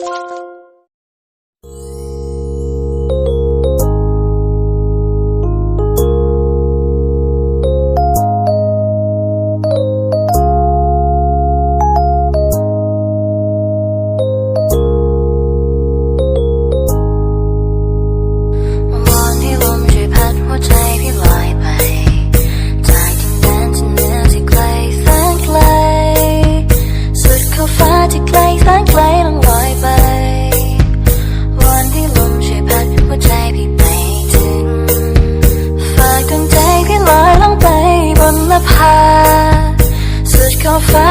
喵。fire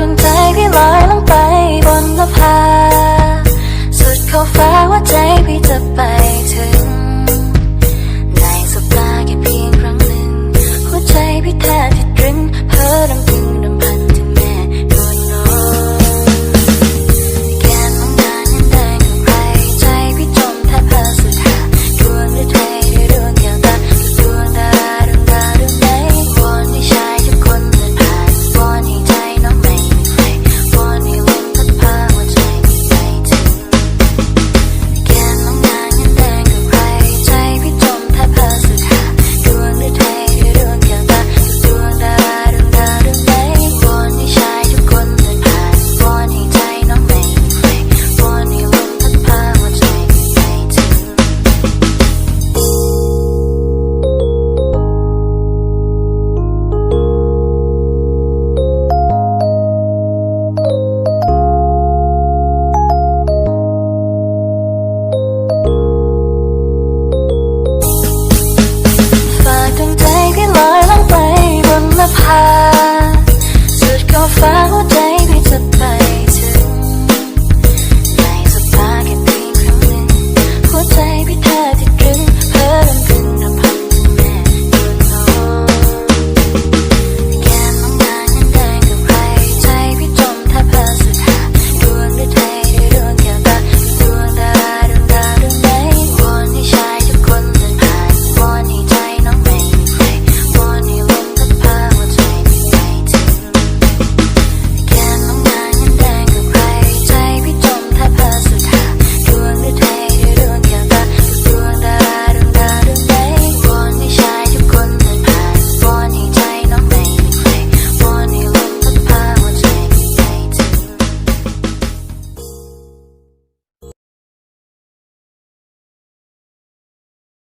ดวงใจพี่ลอยลงไปบนนภาสุดขอบฟ้าว่าใจพี่จะไปถึง